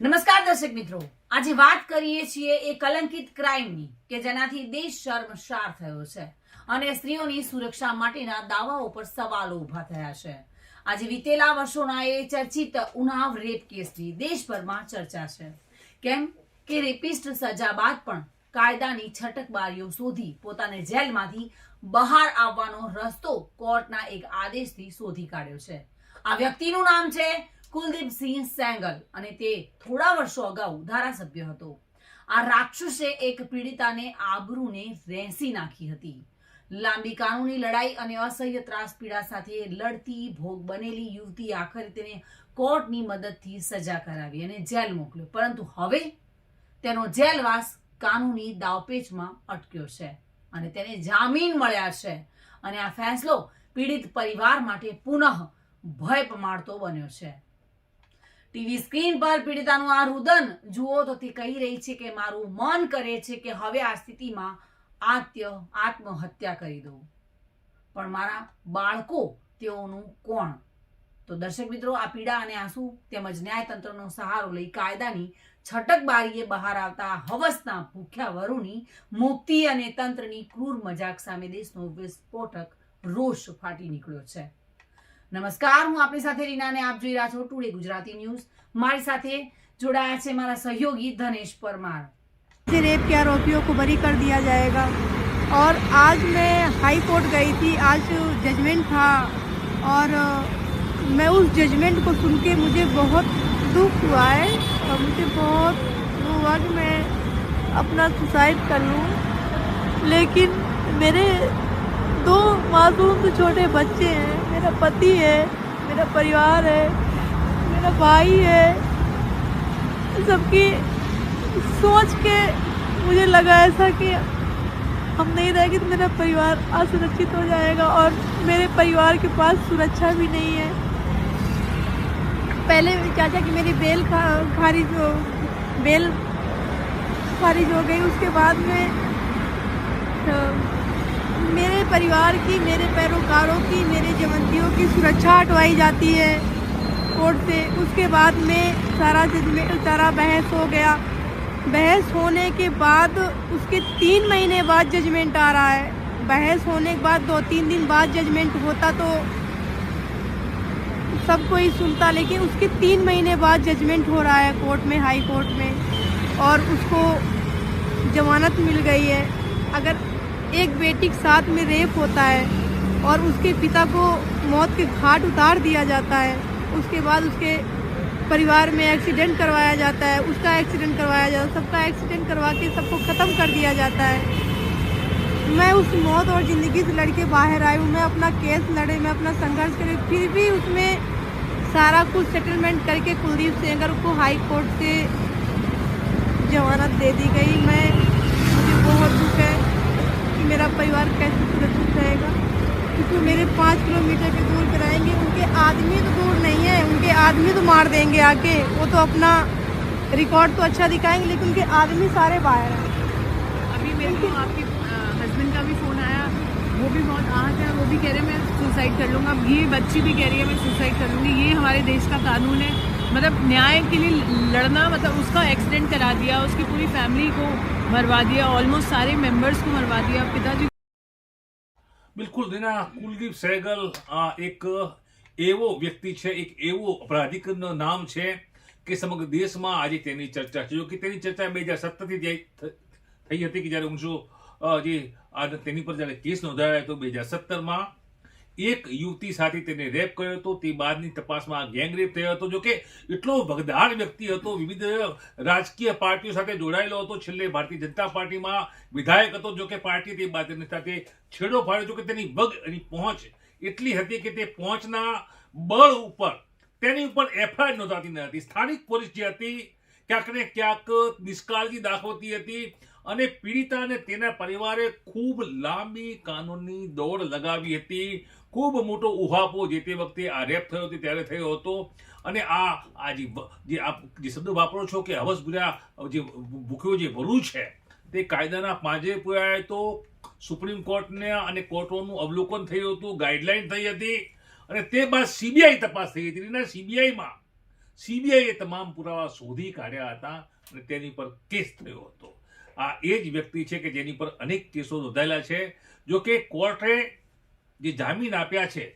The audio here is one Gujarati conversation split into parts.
નમસ્કાર દર્શક મિત્રો. આજે વાત કરીએ છીએ એ કલંકિત ક્રાઇમની કે જેનાથી દેશ શર્મસાર થયો છે અને સ્ત્રીઓની સુરક્ષા માટેના દાવાઓ પર સવાલો ઊભા થયા છે. આજે વીતેલા વર્ષોના એ ચર્ચિત ઉનાવ રેપ કેસની દેશભરમાં ચર્ચા છે. કેમ કે રેપિસ્ટ સજા બાદ પણ કાયદાની છટકબારીઓ શોધી પોતાને જેલમાંથી બહાર આવવાનો રસ્તો કોર્ટના એક આદેશથી શોધી કાઢ્યો છે. આ વ્યક્તિનું નામ છે કુલદીપસિંહ સેંગલ અને તે થોડા વર્ષો અગાઉ ધારાસભ્ય હતો. આ રાક્ષસે એક પીડિતાને આબરૂને રેંસી નાખી હતી. લાંબી કાનૂની લડાઈ અને અસહ્ય ત્રાસ પીડા સાથે લડતી, ભોગ બનેલી યુવતી આખરે તેને કોર્ટની મદદથી સજા કરાવી અને જેલ મોકલ્યો. પરંતુ હવે તેનો જેલવાસ કાનૂની દાવપેચમાં અટક્યો છે અને તેને જામીન મળ્યા છે અને આ ફેંસલો પીડિત પરિવાર માટે પુનઃ ભય પમાડતો બન્યો છે. ટીવી સ્ક્રીન પર પીડિતાનું આ રુદન જુઓ તો તે કહી રહી છે કે મારું મન કરે છે કે હવે આ સ્થિતિમાં આત્ય, આત્મહત્યા કરી દઉં. પણ મારા બાળકો તેઓનું કોણ? તો દર્શક મિત્રો, આ પીડા અને આંસુ તેમજ ન્યાયતંત્રનો સહારો લઈ કાયદાની છટક બારીએ બહાર આવતા હવસના ભૂખ્યા વરુની મુક્તિ અને તંત્રની ક્રૂર મજાક સામે દેશનો વિસ્ફોટક રોષ ફાટી નીકળ્યો છે. નમસ્કાર હું આપની સાથે રીના અને આપ જોઈ રહ્યા છો ટુડે ગુજરાતી ન્યૂઝ મારી સાથે જોડાયા છે મારા સહયોગી ધનેશ પરમાર से रेप के आरोपियों को बरी कर दिया जाएगा और आज मैं हाई कोर्ट गई थी आज जजमेंट था और अ, मैं उस जजमेंट को सुन के मुझे बहुत दुख हुआ है और मुझे बहुत वो हुआ कि मैं अपना सुसाइड कर लूँ लेकिन मेरे दो मासूम से छोटे बच्चे हैं मेरा पति है मेरा परिवार है मेरा भाई है। सबकी सोच के मुझे लगा ऐसा कि हम नहीं रहेंगे तो मेरा परिवार असुरक्षित हो जाएगा और मेरे परिवार के पास सुरक्षा भी नहीं है। पहले चाचा की मेरी बेल खा खारिज हो बेल खारिज हो गई। उसके बाद में अ, मेरे परिवार की, मेरे पैरोकारों की, मेरे जमंतियों की सुरक्षा हटवाई जाती है कोर्ट से। उसके बाद में सारा जजमेंट सारा बहस हो गया। बहस होने के बाद उसके तीन महीने बाद जजमेंट आ रहा है। बहस होने के बाद दो तीन दिन बाद जजमेंट होता तो सब कोई सुनता, लेकिन उसके तीन महीने बाद जजमेंट हो रहा है कोर्ट में, हाई कोर्ट में, और उसको जमानत मिल गई है। अगर एक बेटी के साथ में रेप होता है और उसके पिता को मौत के घाट उतार दिया जाता है। उसके बाद उसके परिवार में एक्सीडेंट करवाया जाता है। उसका एक्सीडेंट करवाया जाता है। सबका एक्सीडेंट करवा के सबको ख़त्म कर दिया जाता है। मैं उस मौत और ज़िंदगी से लड़के बाहर आई हूँ। मैं अपना केस लड़े, मैं अपना संघर्ष करे। फिर भी उसमें सारा कुछ सेटलमेंट करके कुलदीप सेंगर को हाई कोर्ट से जमानत दे दी गई। मैं, मुझे बहुत दुख है। मेरा परिवार कैसे सुरक्षित रहेगा? क्योंकि मेरे पाँच किलोमीटर के दूर कराएँगे उनके आदमी तो दूर नहीं है। उनके आदमी तो मार देंगे आके। वो तो अपना रिकॉर्ड तो अच्छा दिखाएँगे, लेकिन उनके आदमी सारे बाहर हैं। अभी मेरे को आपके हस्बैंड का भी फ़ोन आया। वो भी बहुत आहत है। वो भी कह रहे हैं, मैं सुसाइड कर लूँगा। ये बच्ची भी कह रही है, मैं सुसाइड कर लूँगी। ये हमारे देश का कानून है। मतलब न्याय के लिए लड़ना मतलब उसका एक्सीडेंट करा दिया उसकी पूरी फैमिली को मरवा दिया ऑलमोस्ट सारे मेंबर्स को मरवा दिया पिताजी બિલકુલ રીના કુલદીપ સહેગલ આ એક એવો વ્યક્તિ છે એક એવો અપરાધિકનું નામ છે કે સમગ્ર દેશમાં આજે તેની ચર્ચા છે જો કે તેની ચર્ચા બે હજાર સત્તરથી જે થ- થઈ હતી કે જ્યારે ઊંચો અ, જે આ તેની પર જ્યારે કેસ નોંધાયો હતો બે હજાર સત્તરમાં એક યુવતી સાથે તેને રેપ કર્યો હતો. તે બાદની તપાસમાં ગેંગ રેપ થયો હતો. જો કે એટલો ભગદાર વ્યક્તિ હતો. વિવિધ રાજકીય પાર્ટીઓ સાથે જોડાયેલો હતો. છેલ્લે ભારતીય જનતા પાર્ટીમાં વિધાયક હતો. જોકે પાર્ટી તે બાદ તેની સાથે છેડો ફાડ્યો. જોકે તેની વગ એની પહોંચ એટલી હતી કે તે પહોંચના બળ ઉપર, તેની ઉપર એફઆઈઆર નોંધાતી ન હતી. સ્થાનિક પોલીસ જે હતી, ક્યાંક ને ક્યાંક નિષ્કાળજી દાખવતી હતી. અને પીડિતા અને તેના પરિવારે ખૂબ લાંબી કાનૂની દોડ લગાવી હતી. ખૂબ મોટો ઉહાપો જે તે વખતે આ રેપ થયો હતો ત્યારે થયો હતો. અને આ આ જે આપ, જે શબ્દ વાપરો છો કે હવસ ભૂર્યા જે ભૂખ્યો જે વરુ છે, તે કાયદાના પાંજે પુરાય તો સુપ્રીમ કોર્ટને અને કોર્ટોનું અવલોકન થયું હતું, ગાઈડલાઈન થઈ હતી. અને તે બાદ સીબીઆઈ તપાસ થઈ હતી. અને સીબીઆઈમાં, સીબીઆઈએ તમામ પુરાવા શોધી કાઢ્યા હતા અને તેની પર કેસ થયો હતો. આ એ જ વ્યક્તિ છે કે જેની પર અનેક કેસો નોંધાયેલા છે. જો કે કોર્ટે જે જામીન આપ્યા છે,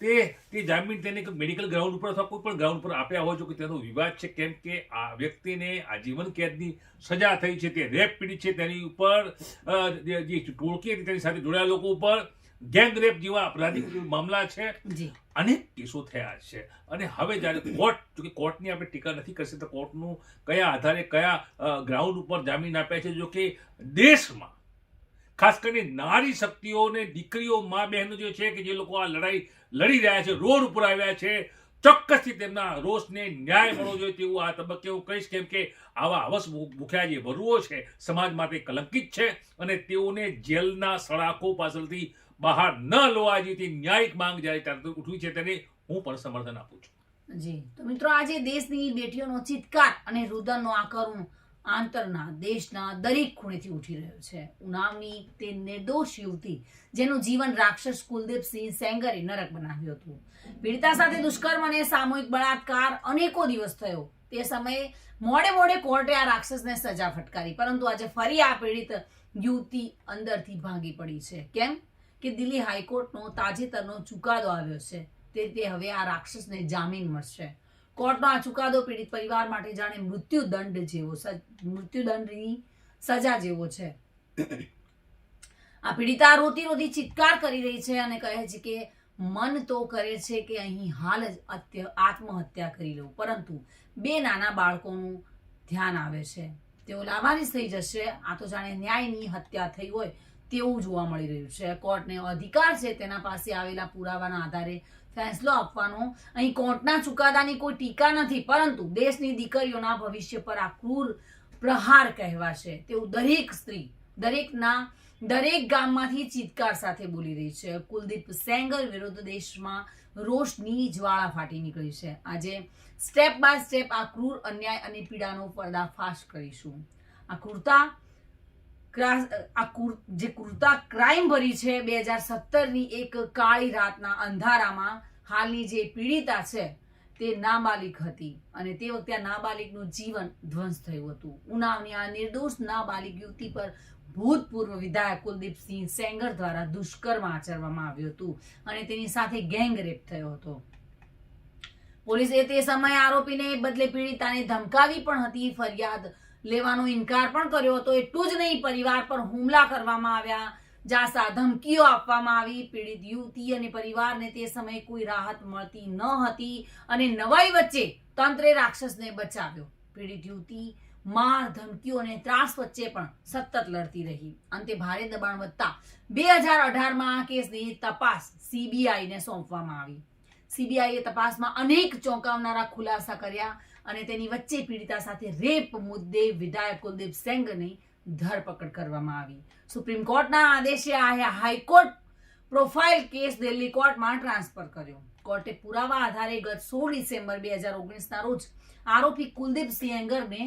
તે તે જામીન તેને મેડિકલ ગ્રાઉન્ડ ઉપર અથવા કોઈ પણ ગ્રાઉન્ડ પર આપ્યા હોય, જો કે તેનો વિવાદ છે, કેમ કે આ વ્યક્તિને આજીવન કેદની સજા થઈ છે, તે રેપ પીડિત છે તેની ઉપર જે ટોળકી હતી તેની સાથે જોડાયેલા લોકો ઉપર. ગેંગ રેપ જેવા અપરાધિક મામલા છે. જી. અનેક કેસો થયા છે. અને હવે જ્યારે કોર્ટ જો કે કોર્ટની આપણે ટીકા નથી કરશે તો કોર્ટનું કયા આધારે કયા ગ્રાઉન્ડ ઉપર જામીન આપ્યા છે? જો કે દેશમાં ખાસ કરીને નારી શક્તિઓને દીકરીઓ મા બહેનો જે છે કે જે લોકો આ લડાઈ લડી રહ્યા છે રોડ ઉપર આવ્યા છે ચોક્કસથી તેમના રોષને ન્યાય મળવો જોઈએ તેવું આ તબક્કે હું કહીશ કેમ કે આવા હવસ ભૂખ્યા જે વરુઓ છે સમાજ માટે કલંકિત છે અને તેઓને જેલના સળાકો પાછળથી બહાર ન લોવા જેથી ન્યાયિક માંગ જ્યારે ત્યારે ઉઠવી છે તેને હું પણ સમર્થન આપું છું. જી. તો મિત્રો, આજે દેશની બેટીઓનો ચિત્કાર અને રુદનનો આકરું આંતરના દેશના દરેક ખૂણેથી ઉઠી રહ્યો છે. ઉનાવની તે નિર્દોષ યુવતી જેનું જીવન રાક્ષસ કુલદીપસિંહ સેંગરે નરક બનાવ્યું હતું. પીડિતા સાથે દુષ્કર્મ અને સામૂહિક બળાત્કાર અનેકો દિવસ થયો. તે સમયે મોડે મોડે કોર્ટે આ રાક્ષસને સજા ફટકારી, પરંતુ આજે ફરી આ પીડિત યુવતી અંદરથી ભાંગી પડી છે. કેમ? કે દિલ્હી હાઈકોર્ટનો તાજેતરનો ચુકાદો આવ્યો છે. તે રીતે હવે આ રાક્ષસને જામીન મળશે. કોર્ટનો આ ચુકાદો પીડિત પરિવાર માટે જાણે મૃત્યુદંડ જેવો મૃત્યુદંડની સજા જેવો છે. આ પીડિતા રોતી રોતી ચિત્કાર કરી રહી છે અને કહે છે કે મન તો કરે છે કે અહીં હાલ જ આત્મહત્યા કરી લઉં. પરંતુ બે નાના બાળકોનું ધ્યાન આવે છે. તેઓ લાભાંશ થઈ જશે. આ તો જાણે ન્યાયની હત્યા થઈ હોય. તેવું જોવા મળી રહ્યું છે. કોર્ટને અધિકાર છે તેના પાસે આવેલા પુરાવાના આધારે ફેંસલો આપવાનો. અહીં કોર્ટના ચુકાદાની કોઈ ટીકા નથી, પરંતુ દેશની દીકરીઓના ભવિષ્ય પર આ ક્રૂર પ્રહાર કહેવાશે. તેવું દરેક સ્ત્રી, દરેકના, દરેક ગામમાંથી ચિત્કાર સાથે બોલી રહી છે. કુલદીપ સેંગર વિરુદ્ધ દેશમાં રોષની જ્વાળા ફાટી નીકળી છે. આજે સ્ટેપ બાય સ્ટેપ આ ક્રૂર અન્યાય અને પીડાનો પર્દાફાશ કરીશું. આ ક્રૂરતા જે કુર્તા ક્રાઇમ ભરી છે બે હજાર સત્તરની એક કાળી રાતના અંધારામાં, હાલની જે પીડિતા છે, તે નાબાલિક હતી. અને તે વખતે નાબાલિકનું જીવન ધ્વંસ થયું હતું. ઉનાવની આ નિર્દોષ નાબાલિક યુવતી પર ભૂતપૂર્વ વિધાયક કુલદીપસિંહ સેંગર દ્વારા દુષ્કર્મ આચરવામાં આવ્યું હતું અને તેની સાથે ગેંગ રેપ થયો હતો. પોલીસે તે સમયે આરોપીને બદલે પીડિતાને ધમકાવી પણ હતી. ફરિયાદ લેવાનો ઇનકાર પણ કર્યો હતો. એટલું જ નહીં, પરિવાર પર હુમલા કરવામાં આવ્યા. જાસા ધમકીઓ આપવામાં આવી. પીડિત યુવતી અને પરિવારને તે સમયે કોઈ રાહત મળતી ન હતી અને નવાઈ વચ્ચે તંત્રે રાક્ષસને બચાવ્યો. પીડિત યુવતી, માર, ધમકીઓ અને ત્રાસ વચ્ચે પણ સતત લડતી રહી. અંતે ભારે દબાણ વધતા બે હજાર અઢારમાં આ કેસની તપાસ સીબીઆઈને સોંપવામાં આવી. સીબીઆઈએ તપાસમાં અનેક ચોંકાવનારા ખુલાસા કર્યા. અને તેની વચ્ચે પીડિતા સાથે રેપ મુદ્દે વિધાયક કુલદીપ સેંગની ધરપકડ કરવામાં આવી. સુપ્રીમ કોર્ટના આદેશે આ હાઈકોર્ટ પ્રોફાઇલ કેસ દિલ્હી કોર્ટમાં ટ્રાન્સફર કર્યો. કોર્ટે પુરાવા આધારે ગત સોળ ડિસેમ્બર બે હજાર ઓગણીસના રોજ આરોપી કુલદીપ સેંગરને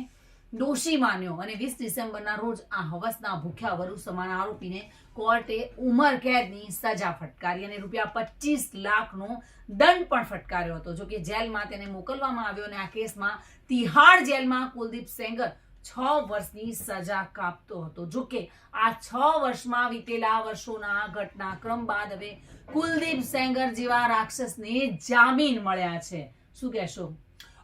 દોષી માન્યો અને વીસ ડિસેમ્બરના રોજ આ હવસના ભૂખ્યા વરુ સમાન આરોપીને કોર્ટે ઉમર કેદની સજા ફટકારી અને રૂપિયા પચીસ લાખનો દંડ પણ ફટકાર્યો હતો. જો કે જેલમાં તેને મોકલવામાં આવ્યો અને આ કેસમાં તિહાડ જેલમાં કુલદીપ સેંગર છ વર્ષની સજા કાપતો હતો. જો કે આ છ વર્ષમાં વીતેલા વર્ષોના ઘટનાક્રમ બાદ હવે કુલદીપ સેંગર જેવા રાક્ષસને જામીન મળ્યા છે. શું કહેશો?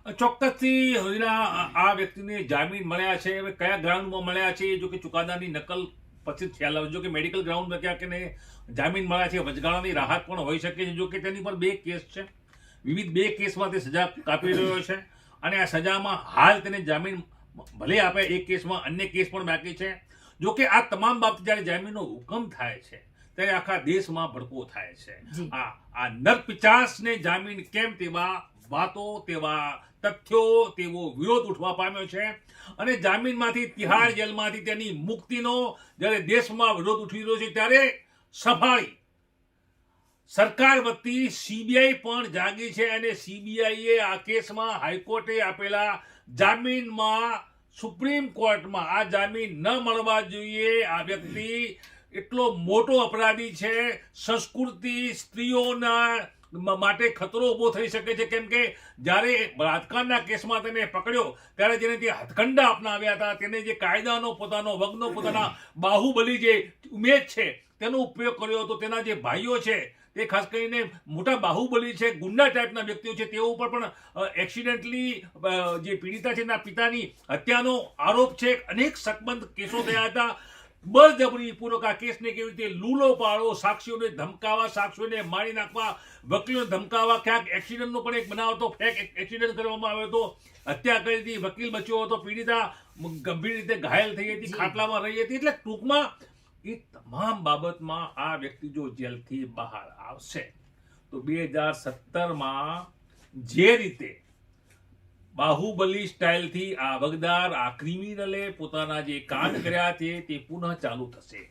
ચોક્કસથી હવેના આ વ્યક્તિને જામીન મળ્યા છે. હવે કયા ગ્રાઉન્ડમાં મળ્યા છે? જો કે ચુકાદાની નકલ પછી ખ્યાલ આવે. જો કે મેડિકલ ગ્રાઉન્ડમાં ક્યાંક એને જામીન મળ્યા છે. વચગાળાની રાહત પણ હોઈ શકે છે. જો કે તેની પર બે કેસ છે. વિવિધ બે કેસમાં તે સજા કાપી રહ્યો છે અને આ સજામાં હાલ તેને જામીન ભલે આપે એક કેસમાં અન્ય કેસ પણ બાકી છે. જો કે આ તમામ બાબત જ્યારે જામીનનો હુકમ થાય છે ત્યારે આખા દેશમાં ભડકો થાય છે. આ આ નર પિચાસને જામીન કેમ તેવા વાતો તેવા તથ્યો તેવો વિરોધ ઉઠવા પામ્યો છે. અને જામીનમાંથી તિહાર જેલમાંથી તેની મુક્તિનો જ્યારે દેશમાં વિરોધ ઉઠી રહ્યો છે ત્યારે સફાળી સરકાર વતી સીબીઆઈ પણ જાગી છે અને સીબીઆઈએ આ કેસમાં હાઈકોર્ટે આપેલા જામીનમાં સુપ્રીમ કોર્ટમાં આ જામીન ન મળવા જોઈએ. આ વ્યક્તિ એટલો મોટો અપરાધી છે. સંસ્કૃતિ, સ્ત્રીઓના માટે ખતરો ઊભો થઈ શકે છે. કેમ કે જ્યારે બળાત્કારના કેસમાં તેને પકડ્યો, ત્યારે જેને તે હથકંડા અપનાવ્યા હતા, તેને જે કાયદાનો, પોતાનો વગનો, પોતાના બાહુબલી જે ઉમેદ છે, તેનો ઉપયોગ કર્યો હતો. તેના જે ભાઈઓ છે, તે ખાસ કરીને મોટા બાહુબલી છે, ગુંડા ટાઈપના વ્યક્તિઓ છે, તેઓ ઉપર પણ એક્સિડન્ટલી જે પીડિતા છે તેના પિતાની હત્યાનો આરોપ છે. અનેક શકમંદ કેસો થયા હતા. બળજબરી પૂર્વક આ કેસને કેવી રીતે લૂલો પાડો? સાક્ષીઓને ધમકાવા સાક્ષીઓને મારી નાખવા વકીલોને ધમકાવા. ક્યાંક એક્સિડન્ટનો પણ એક બનાવ હતો ફેક એક્સિડન્ટ કરવામાં આવ્યો હતો. હત્યા કરી હતી વકીલ બચ્યો હતો પીડિતા ગંભીર રીતે ઘાયલ થઈ હતી ખાટલામાં રહી હતી. એટલે ટૂંકમાં એ તમામ બાબતમાં આ વ્યક્તિ જો જેલથી બહાર આવશે તો બે હજાર સત્તરમાં જે રીતે બાહુબલી સ્ટાઇલથી આ વગદાર આ ક્રિમિનલે પોતાના જે કાંડ કર્યા છે તે પુનઃ ચાલુ થશે.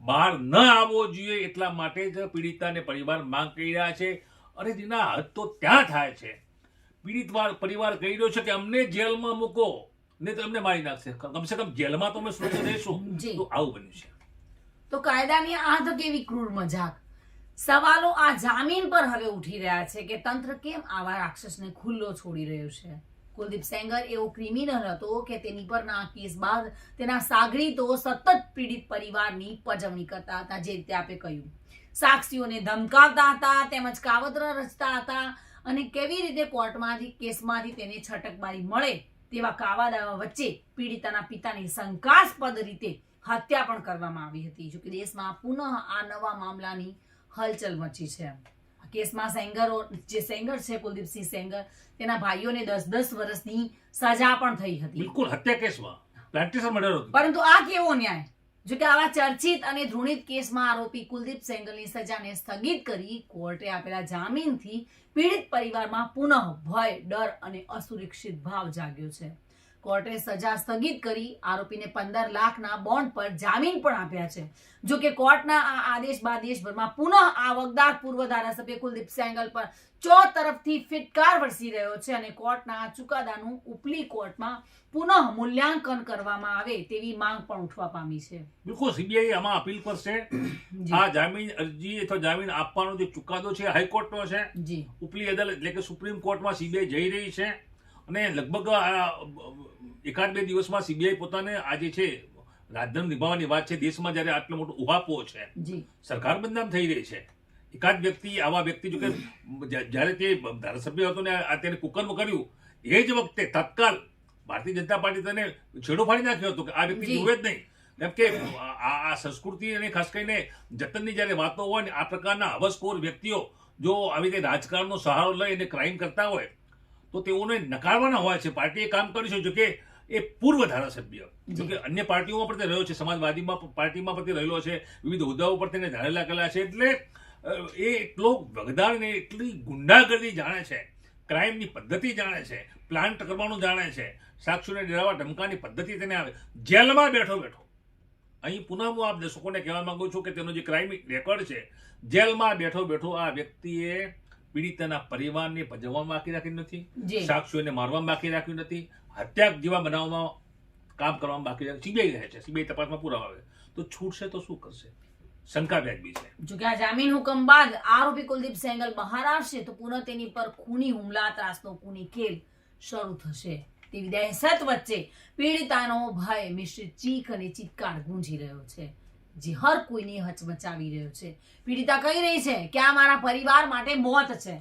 બહાર ન આવવો જોઈએ એટલા માટે જ પીડિતાને પરિવાર માંગ કરી રહ્યા છે અને તેના હદ તો ત્યાં થાય છે. પીડિત પરિવાર કહી રહ્યો છે કે અમને જેલમાં મૂકો ને તો મારી નાખશે. કમસે કમ જેલમાં તો અમે સુરક્ષિત રહીશું. તો આવું બન્યું છે. તો કાયદાની આ તો કેવી ક્રૂર મજાક? સવાલો આ જામીન પર હવે ઉઠી રહ્યા છે કે તંત્ર કેમ આવા રાક્ષસને ખુલ્લો છોડી રહ્યું છે? કુલદીપ સેંગર એવો ક્રિમિનલ હતો કે તેની પરના કેસ બાદ તેના સાગરીતો સતત પીડિત પરિવારની પજવણી કરતા હતા, જે રીતે આપે કહ્યું. સાક્ષીઓને ધમકાવતા હતા, તેમજ કાવતરા રચતા હતા અને કેવી રીતે કોર્ટમાંથી, કેસમાંથી તેને છટકબારી મળે તેવા કાવાદાવા વચ્ચે પીડિતાના પિતાની શંકાસ્પદ રીતે હત્યા પણ કરવામાં આવી હતી. જોકે દેશમાં પુનઃ આ નવા મામલાની હલચલ મચી છે આ કેસમાં સેંગરો જે સેંગર છે કુલદીપસિંહ સેંગર તેના ભાઈઓને દસ દસ વર્ષની સજા પણ થઈ હતી. બિલકુલ હત્યા કેસમાં. પ્લાન્ટેશન મર્ડર હતું. પરંતુ આ કેવો ન્યાય? જો કે આવા ચર્ચિત અને ધૃણિત કેસમાં આરોપી કુલદીપ સેંગલની સજાને સ્થગિત કરી કોર્ટે આપેલા જામીનથી પીડિત પરિવારમાં પુનઃ ભય ડર અને અસુરક્ષિત ભાવ જાગ્યો છે. કોર્ટે સજા સ્થગિત કરી. આરોપીને પંદર લાખના બોન્ડ પર જામીન પણ આપ્યા છે. જો કે કોર્ટના આ આદેશ બાદ દેશભરમાં પુનઃ આ વગદાર પૂર્વ ધારાસભ્ય કુલદીપ સેંગલ પર ચો તરફથી ફિટકાર વરસી રહ્યો છે અને કોર્ટના આ ચુકાદાનું ઉપલી કોર્ટમાં પુનઃ મૂલ્યાંકન કરવામાં આવે તેવી માંગ પણ ઉઠવા પામી છે. બિલકુલ સીબીઆઈ આમાં અપીલ કરશે. આ જામીન અરજી અથવા જામીન આપવાનો જે ચુકાદો છે હાઈકોર્ટનો છે. જી. ઉપલી અદાલત એટલે કે સુપ્રીમ કોર્ટમાં સીબીઆઈ જઈ રહી છે. અને લગભગ આ એકાદ બે દિવસમાં સીબીઆઈ પોતાને આ જે છે રાજધર્મ નિભાવવાની વાત છે દેશમાં જ્યારે આટલો મોટો ઉહાપો છે સરકાર બદનામ થઈ રહી છે. એકાદ વ્યક્તિ આવા વ્યક્તિ જો કે જ્યારે તે ધારાસભ્ય હતો ને તેને કુકર્મ કર્યું એ જ વખતે તત્કાલ ભારતીય જનતા પાર્ટી તેને છેડો ફાડી નાખ્યો હતો કે આ વ્યક્તિ. જુએ જ નહીં. કેમ કે આ આ સંસ્કૃતિ અને ખાસ કરીને જતનની જ્યારે વાતો હોય ને આ પ્રકારના હવસખોર વ્યક્તિઓ જો આવી રીતે રાજકારણનો સહારો લઈ અને ક્રાઇમ કરતા હોય તો તેઓને નકારવાના હોય છે. પાર્ટીએ કામ કર્યું છે જોકે એ પૂર્વ ધારાસભ્ય. જોકે અન્ય પાર્ટીઓમાં પણ તે રહ્યો છે. સમાજવાદીમાં પાર્ટીમાં પણ તે રહેલો છે. વિવિધ હોદ્દાઓ પર તેને ધારેલા કરેલા છે. એટલે એ એટલો વગદાર ને એટલી ગુંડાગર્દી જાણે છે. ક્રાઇમની પદ્ધતિ જાણે છે. પ્લાન્ટ કરવાનું જાણે છે. સાક્ષીને ડરાવવા ધમકાની પદ્ધતિ તેને આવે. જેલમાં બેઠો બેઠો. અહીં પુનઃ હું આપ દર્શકોને કહેવા માંગુ છું કે તેનો જે ક્રાઇમ રેકોર્ડ છે જેલમાં બેઠો બેઠો આ વ્યક્તિએ પીડિતાના પરિવારને ભજવવામાં બાકી રાખ્યું નથી સાક્ષીઓને મારવામાં બાકી રાખ્યું નથી હત્યા જેવા બનાવમાં કામ કરવામાં બાકી રાખ્યું. સીબીઆઈ રહે છે સીબીઆઈ તપાસમાં પુરાવા આવે. તો છૂટશે તો શું કરશે? શંકા વ્યાજબી છે. જો કે આ જામીન હુકમ બાદ આરોપી કુલદીપ સેંગલ બહાર આવશે તો પુનઃ તેની પર ખૂની હુમલા ત્રાસનો ખૂની ખેલ શરૂ થશે. તેવી દહેશત વચ્ચે પીડિતાનો ભય મિશ્રિત ચીખ અને ચિત્કાર ગુંજી રહ્યો છે. જે હર કોઈને હચમચાવી રહ્યો છે. પીડિતા કહી રહી છે કે આ મારા પરિવાર માટે મોત છે.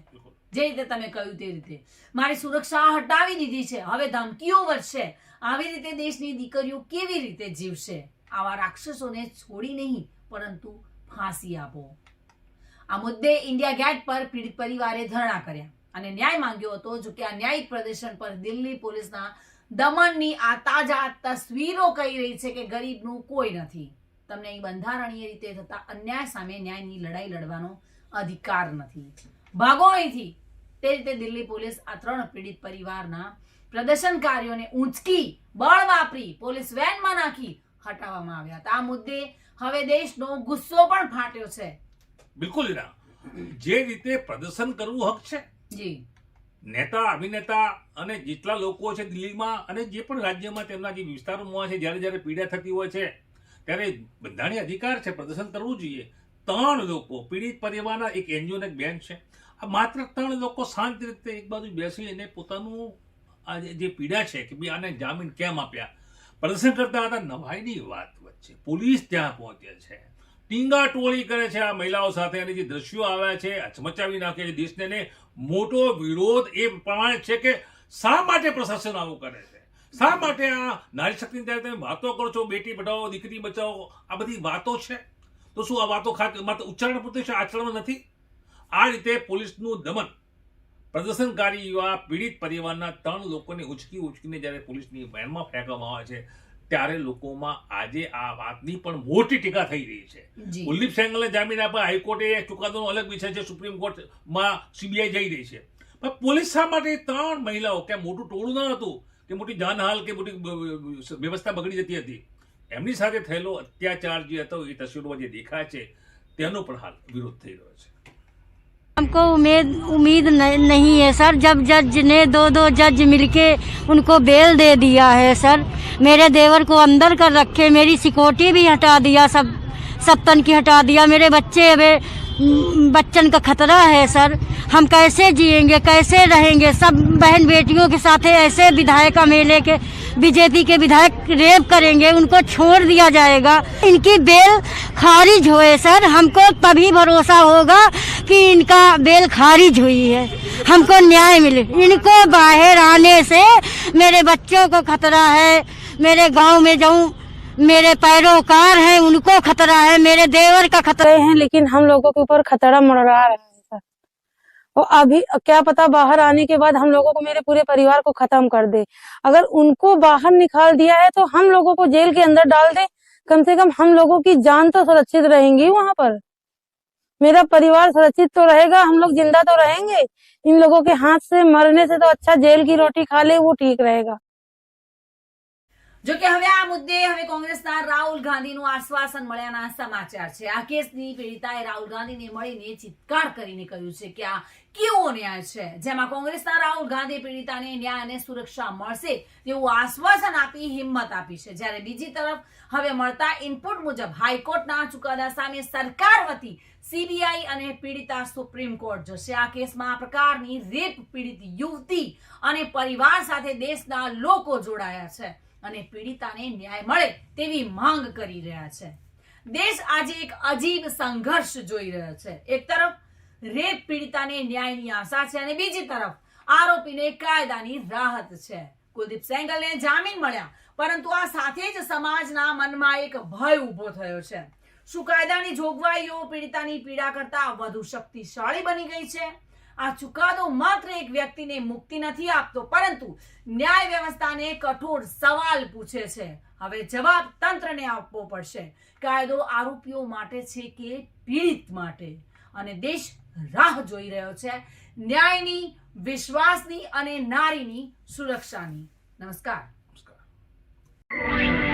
જે રીતે તમે કહ્યું તે રીતે. મારી સુરક્ષા હટાવી દીધી છે. હવે ધમકીઓ વધશે. આવી રીતે દેશની દીકરીઓ કેવી રીતે જીવશે? આવા રાક્ષસોને છોડી નહીં, પરંતુ ફાંસી આપો. આ મુદ્દે ઇન્ડિયા ગેટ પર પીડિત પરિવારે ધરણા કર્યા અને ન્યાય માંગ્યો હતો, જો કે આ ન્યાયિક પ્રદર્શન પર દિલ્હી પોલીસના દમણની આ તાજા તસવીરો કહી રહી છે કે ગરીબનું કોઈ નથી. તમને અહીં બંધારણીય રીતે થતા અન્યાય સામે ન્યાયની લડાઈ લડવાનો અધિકાર નથી. ભાગો અહીંથી. તે રીતે દિલ્હી પોલીસ આ ત્રણ પીડિત પરિવારના પ્રદર્શનકારીઓને ઊંચકી બળ વાપરી પોલીસ વેનમાં નાખી હટાવવામાં આવ્યા હતા. આ મુદ્દે હવે દેશનો ગુસ્સો પણ ફાટ્યો છે. બિલકુલ ના જે રીતે પ્રદર્શન કરવું હક છે. જી. નેતા અભિનેતા અને જેટલા લોકો છે દિલ્હીમાં અને જે પણ રાજ્યમાં તેમના જે વિસ્તારોમાં છે જ્યારે જ્યારે પીડા થતી હોય છે ત્યારે બધાને અધિકાર છે, પ્રદર્શન કરવું જોઈએ. ત્રણ લોકો, પીડિત પરિવારના એક એનજીઓ એક બેન છે. આ માત્ર ત્રણ લોકો શાંત રીતે એક બાજુ બેસી અને પોતાનું આ જે- પીડા છે કે ભાઈ આને જામીન કેમ આપ્યા? પ્રદર્શન કરતા હતા નવાઈની વાત વચ્ચે. પોલીસ ત્યાં પહોંચે છે. ટીંગા ટોળી કરે છે આ મહિલાઓ સાથે. અને જે દ્રશ્યો આવ્યા છે, અચમચાવી નાખે છે દેશને. મોટો વિરોધ એ પ્રમાણે છે કે શા માટે પ્રશાસન આવું કરે છે? શા માટે આ નારી શક્તિ ત્યારે તમે વાતો કરો છો? બેટી બચાવો દીકરી બચાવો આ બધી વાતો છે? તો શું આ વાતો માત્ર ઉચ્ચારણ પૂરતી છે? આચરણમાં નથી? આ રીતે પોલીસનું દમન પ્રદર્શનકારી યુવા પીડિત પરિવારના ત્રણ લોકોને ઉચકી ઉચકીને જ્યારે પોલીસની વેનમાં ફેંકવામાં આવે છે ત્યારે લોકોમાં આજે આ વાતની પણ મોટી ટીકા થઈ રહી છે. કુલદીપ સેંગલને જામીન આપવા હાઈકોર્ટે ચુકાદોનો અલગ વિષય છે સુપ્રીમ કોર્ટમાં સીબીઆઈ જઈ રહી છે. પણ પોલીસ શા માટે ત્રણ મહિલાઓ કે મોટું ટોળું ન હતું? કે મોટી જાનહાલ કે મોટી બ- બ- વ્યવસ્થા બગડી જતી હતી એમની સાથે થયેલો અત્યાચાર જે હતો એ તસવીરોમાં જે દેખાય છે તેનો પણ હાલ વિરોધ થઈ રહ્યો છે हमको उम्मीद उम्मीद न- नहीं है सर जब जज ने दो दो जज मिलके उनको बेल दे दिया है सर मेरे देवर को अंदर कर रखे मेरी सिक्योरिटी भी हटा दिया सब सब तन की हटा दिया मेरे बच्चे अबे म, बच्चन का खतरा है, सर। हम कैसे जिएँगे, कैसे रहेंगे? सब बहन बेटियों के साथ ऐसे विधायक मेले के, बीजेपी के विधायक रेप करेंगे, उनको छोड़ दिया जाएगा। इनकी बेल खारिज हुए, सर। हमको तभी भरोसा होगा कि इनका बेल खारिज हुई है। हमको न्याय मिले। इनको बाहर आने से मेरे बच्चों को खतरा है। मेरे गाँव में जाऊँ मेरे पैरोकार हैं, उनको खतरा है, मेरे देवर का खतरा है, लेकिन हम लोगों के ऊपर खतरा मंडरा रहा है। सर और अभी क्या पता बाहर आने के बाद हम लोगों को मेरे पूरे परिवार को खत्म कर दे। अगर उनको बाहर निकाल दिया है तो हम लोगों को जेल के अंदर डाल दे। कम से कम हम लोगों की जान तो सुरक्षित रहेंगी वहाँ पर। मेरा परिवार सुरक्षित तो रहेगा, हम लोग ज़िंदा तो रहेंगे। इन लोगों के हाथ से मरने से तो अच्छा जेल की रोटी खा ले, वो ठीक रहेगा। જો કે હવે આ મુદ્દે હવે કોંગ્રેસના રાહુલ ગાંધીનું આશ્વાસન મળ્યાના સમાચાર છે. આ કેસની પીડિતાએ રાહુલ ગાંધીને મળીને ચિત્કાર કરીને કહ્યું છે કે આ કેવો ન્યાય છે? જેમાં કોંગ્રેસના રાહુલ ગાંધી પીડિતાને ન્યાય અને સુરક્ષા મળશે તેવું આશ્વાસન આપી હિંમત આપી છે. જ્યારે બીજી તરફ હવે મળતા ઇનપુટ મુજબ હાઈકોર્ટના ચુકાદા સામે સરકાર વતી સીબીઆઈ અને પીડિતા સુપ્રીમ કોર્ટ જશે. આ કેસમાં આ પ્રકારની રેપ પીડિત યુવતી અને પરિવાર સાથે દેશના લોકો જોડાયા છે. અને પીડિતાને ન્યાય મળે તેવી માંગ કરી રહ્યા છે. દેશ આજે એક અજીબ સંઘર્ષ જોઈ રહ્યો છે. એક તરફ રેપ પીડિતાને ન્યાયની આશા છે અને બીજી તરફ આરોપીને કાયદાની રાહત છે. કુલદીપ સેંગલને જામીન મળ્યા, પરંતુ આ સાથે જ સમાજના મનમાં એક ભય ઊભો થયો છે. શું કાયદાની જોગવાઈઓ પીડિતાની પીડા કરતા વધુ શક્તિશાળી બની ગઈ છે? આ ચુકાદો માત્ર એક વ્યક્તિને મુક્તિ નથી આપતો, પરંતુ ન્યાય વ્યવસ્થાને કઠોર સવાલ પૂછે છે. હવે જવાબ તંત્રને આપવો પડશે. કાયદો આરોપીઓ માટે છે કે પીડિત માટે? અને દેશ રાહ જોઈ રહ્યો છે ન્યાયની, વિશ્વાસની અને નારીની સુરક્ષાની. નમસ્કાર. નમસ્કાર.